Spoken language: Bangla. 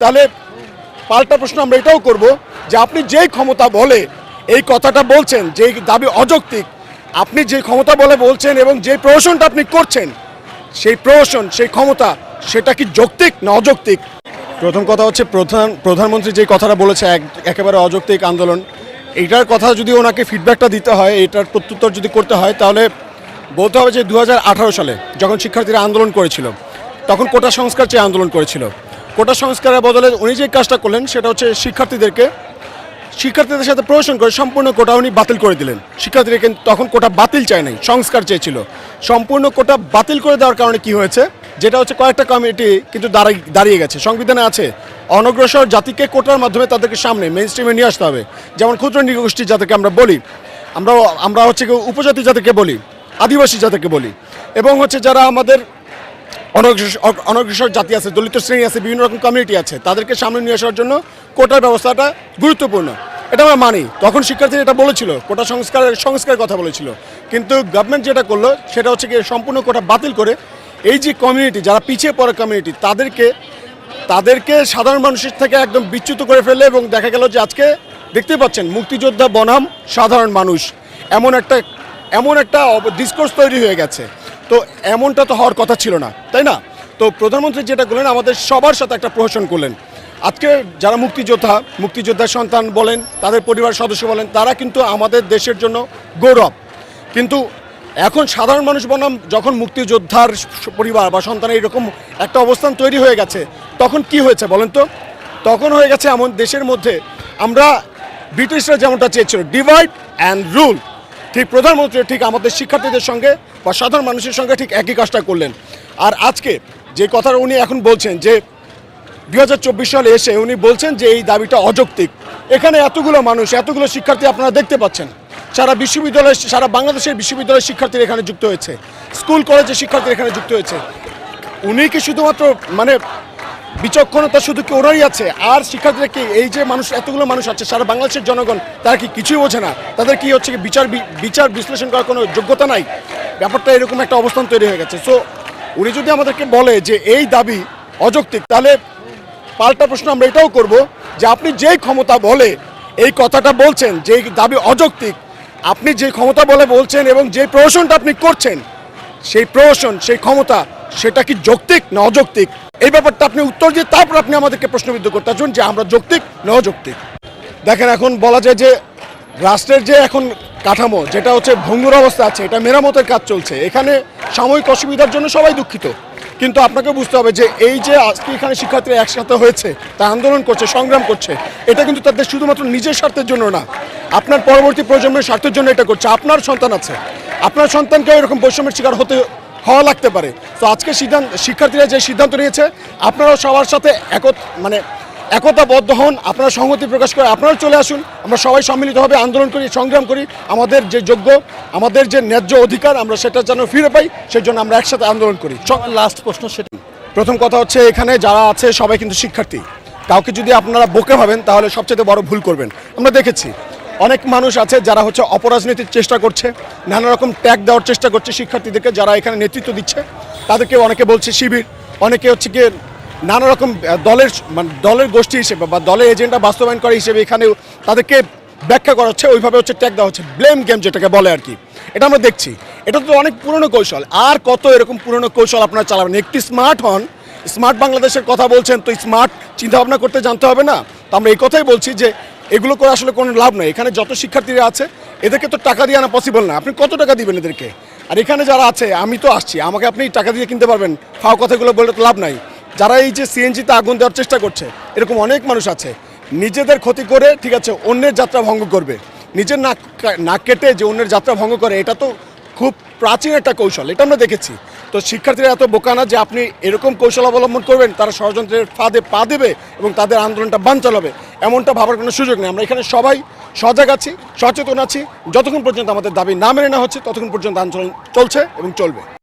তাহলে পাল্টা প্রশ্ন আমরা এটাও করব যে আপনি যেই ক্ষমতা বলে এই কথাটা বলছেন যে দাবি অযৌক্তিক, আপনি যে ক্ষমতা বলে বলছেন এবং যে প্রহসনটা আপনি করছেন, সেই প্রহসন, সেই ক্ষমতা, সেটা কি যৌক্তিক না অযৌক্তিক? প্রথম কথা হচ্ছে প্রধান, প্রধানমন্ত্রী যে কথাটা বলেছে, এক- একেবারে অযৌক্তিক আন্দোলন এটার কথা যদি ওনাকে ফিডব্যাকটা দিতে হয়, এটার প্রত্যুত্তর যদি করতে হয়, তাহলে বলতে হবে যে দু হাজার আঠারো সালে যখন শিক্ষার্থীরা আন্দোলন করেছিল, তখন কোটা সংস্কার চেয়ে আন্দোলন করেছিল। কোটা সংস্কারের বদলে উনি যে কাজটা করলেন, সেটা হচ্ছে শিক্ষার্থীদেরকে, শিক্ষার্থীদের সাথে প্রহসন করে সম্পূর্ণ কোটা উনি বাতিল করে দিলেন। শিক্ষার্থীরা কিন্তু তখন কোটা বাতিল চায় নাই, সংস্কার চেয়েছিল। সম্পূর্ণ কোটা বাতিল করে দেওয়ার কারণে কি হয়েছে? যেটা হচ্ছে কয়েকটা কমিটি কিন্তু দাঁড়িয়ে গেছে। সংবিধানে আছে, অনগ্রসর জাতিকে কোটার মাধ্যমে তাদেরকে সামনে মেন স্ট্রিমে নিয়ে আসতে হবে। যেমন ক্ষুদ্র নৃগোষ্ঠী যাদেরকে আমরা বলি আমরা আমরা হচ্ছে উপজাতি জাতিকে বলি, আদিবাসী জাতিকে বলি। এবং হচ্ছে যারা আমাদের অনগ্রসর জাতি আছে, দলিত শ্রেণি আছে, বিভিন্ন রকম কমিউনিটি আছে। তাদেরকে সামনে নিয়ে আসার জন্য কোটার ব্যবস্থাটা গুরুত্বপূর্ণ। এটা আমরা মানি। তখন শিক্ষার্থীরা এটা বলেছিল, কোটা সংস্কারের সংস্কারের কথা বলেছিল। কিন্তু গভর্নমেন্ট যেটা করল, সেটা হচ্ছে গিয়ে সম্পূর্ণ কোটা বাতিল করে এই যে কমিউনিটি যারা পিছিয়ে পড়া কমিউনিটি তাদেরকে তাদেরকে সাধারণ মানুষের থেকে একদম বিচ্যুত করে ফেললে এবং দেখা গেল যে আজকে দেখতে পাচ্ছেন, মুক্তিযোদ্ধা বনাম সাধারণ মানুষ। এমন একটা এমন একটা ডিসকোর্স তৈরি হয়ে গেছে। তো এমনটা তো হওয়ার কথা ছিল না, তাই না? তো প্রধানমন্ত্রী যেটা করলেন, আমাদের সবার সাথে একটা প্রহসন করলেন। আজকে যারা মুক্তিযোদ্ধা, মুক্তিযোদ্ধার সন্তান বলেন, তাদের পরিবার সদস্য বলেন, তারা কিন্তু আমাদের দেশের জন্য গৌরব। কিন্তু এখন সাধারণ মানুষ বনাম, যখন মুক্তিযোদ্ধার পরিবার বা সন্তান এরকম একটা অবস্থান তৈরি হয়ে গেছে, তখন কি হয়েছে বলেন তো? তখন হয়ে গেছে এমন দেশের মধ্যে আমরা ব্রিটিশরা যেমনটা চেয়েছিল ডিভাইড অ্যান্ড রুল ঠিক প্রধানমন্ত্রী ঠিক আমাদের শিক্ষার্থীদের সঙ্গে বা সাধারণ মানুষের সঙ্গে ঠিক একই কাজটা করলেন। আর আজকে যে কথাটা উনি এখন বলছেন যে দু হাজার চব্বিশ সালে এসে উনি বলছেন যে এই দাবিটা অযৌক্তিক। এখানে এতগুলো মানুষ, এতগুলো শিক্ষার্থী আপনারা দেখতে পাচ্ছেন। সারা বিশ্ববিদ্যালয়, সারা বাংলাদেশের বিশ্ববিদ্যালয়ের শিক্ষার্থীরা এখানে যুক্ত হয়েছে। স্কুল, কলেজের শিক্ষার্থীরা এখানে যুক্ত হয়েছে। উনি কি শুধুমাত্র মানে বিচক্ষণতা শুধু কি ওনারই আছে? আর শিক্ষার্থীরা কি এই যে মানুষ, এতগুলো মানুষ আছে, সারা বাংলাদেশের জনগণ, তারা কি কিছুই বোঝে না? তাদের কি হচ্ছে কি বিচার বিচার বিশ্লেষণ করার কোনো যোগ্যতা নাই? ব্যাপারটা এরকম একটা অবস্থান তৈরি হয়ে গেছে। সো উনি যদি আমাদেরকে বলে যে এই দাবি অযৌক্তিক, তাহলে পাল্টা প্রশ্ন আমরা এটাও করব যে আপনি যেই ক্ষমতা বলে এই কথাটা বলছেন যে দাবি অযৌক্তিক, আপনি যে ক্ষমতা বলে বলছেন এবং যে প্রহসনটা আপনি করছেন সেই প্রহসন, সেই ক্ষমতা, সেটা কি যৌক্তিক না অযৌক্তিক? এই ব্যাপারটা আপনি উত্তর দিয়ে তারপর আপনি আমাদেরকে প্রশ্নবিদ্ধ করতে আসবেন যে আমরা যৌক্তিক না অযৌক্তিক। দেখেন, এখন বলা যায় যে রাষ্ট্রের যে এখন কাঠামো, যেটা হচ্ছে ভঙ্গুর অবস্থা আছে, এটা মেরামতের কাজ চলছে। এখানে সাময়িক অসুবিধার জন্য সবাই দুঃখিত। কিন্তু আপনাকে বুঝতে হবে যে এই যে আজকে এখানে শিক্ষার্থীরা একসাথে হয়েছে, তা আন্দোলন করছে, সংগ্রাম করছে, এটা কিন্তু তাদের শুধুমাত্র নিজের স্বার্থের জন্য না। আপনার পরবর্তী প্রজন্মের স্বার্থের জন্য এটা করছে, আপনার সন্তান আছে। আপনার সন্তানকে এরকম বৈষম্যের শিকার হতে হওয়া লাগতে পারে। তো আজকে সিদ্ধান্ত শিক্ষার্থীরা যে সিদ্ধান্ত নিয়েছে আপনারাও সবার সাথে একত মানে একতাবদ্ধ হন আপনারা সংহতি প্রকাশ করে আপনারাও চলে আসুন। আমরা সবাই সম্মিলিতভাবে আন্দোলন করি সংগ্রাম করি। আমাদের যে যোগ্য আমাদের যে ন্যায্য অধিকার আমরা সেটা যেন ফিরে পাই সেই জন্য আমরা একসাথে আন্দোলন করি। লাস্ট প্রশ্ন সেটা। প্রথম কথা হচ্ছে এখানে যারা আছে সবাই কিন্তু শিক্ষার্থী। কাউকে যদি আপনারা বোকে ভাবেন তাহলে সবচেয়ে বড় ভুল করবেন। আমরা দেখেছি অনেক মানুষ আছে যারা হচ্ছে অপরাজনীতির চেষ্টা করছে, নানা রকম ট্যাগ দেওয়ার চেষ্টা করছে শিক্ষার্থীদেরকে যারা এখানে নেতৃত্ব দিচ্ছে। তাদেরকে অনেকে বলছে শিবির, অনেকে হচ্ছে গিয়ে নানা রকম দলের মানে দলের গোষ্ঠী হিসেবে বা দলের এজেন্ডা বাস্তবায়ন করে হিসেবে এখানে তাদেরকে ব্যাখ্যা করা হচ্ছে, ওইভাবে হচ্ছে ট্যাগ দেওয়া হচ্ছে ব্লেম গেম যেটাকে বলে আর কি। এটা আমরা দেখছি। এটা তো অনেক পুরনো কৌশল, আর কত এরকম পুরনো কৌশল আপনারা চালাবেন? একটি স্মার্ট হন স্মার্ট বাংলাদেশের কথা বলছেন, তো স্মার্ট চিন্তাভাবনা করতে জানতে হবে না? তো আমরা এই কথাই বলছি যে এগুলো করে আসলে কোনো লাভ নেই। এখানে যত শিক্ষার্থীরা আছে, এদেরকে তো টাকা দিয়ে আনা পসিবল না। আপনি কত টাকা দিবেন এদেরকে? আর এখানে যারা আছে, আমি তো আসছি, আমাকে আপনি টাকা দিয়ে কিনতে পারবেন। ফাও কথাগুলো বললে তো লাভ নাই। যারা এই যে সিএনজিতে আগুন দেওয়ার চেষ্টা করছে, এরকম অনেক মানুষ আছে। নিজেদের ক্ষতি করে, ঠিক আছে, অন্যের যাত্রা ভঙ্গ করবে। নিজের নাক নাক কেটে যে অন্যের যাত্রা ভঙ্গ করে, এটা তো খুব প্রাচীন একটা কৌশল, এটা আমরা দেখেছি। তো শিক্ষার্থীরা এত বোকা না যে আপনি এরকম কৌশল অবলম্বন করবেন, তারা ষড়যন্ত্রের ফাঁদে পা দেবে এবং তাদের আন্দোলনটা বান চালাবে এমনটা ভাবার কোনো সুযোগ নেই। আমরা এখানে সবাই সজাগ আছি, সচেতন আছি। যতক্ষণ পর্যন্ত আমাদের দাবি না মেনে না হচ্ছে, ততক্ষণ পর্যন্ত আন্দোলন চলছে এবং চলবে।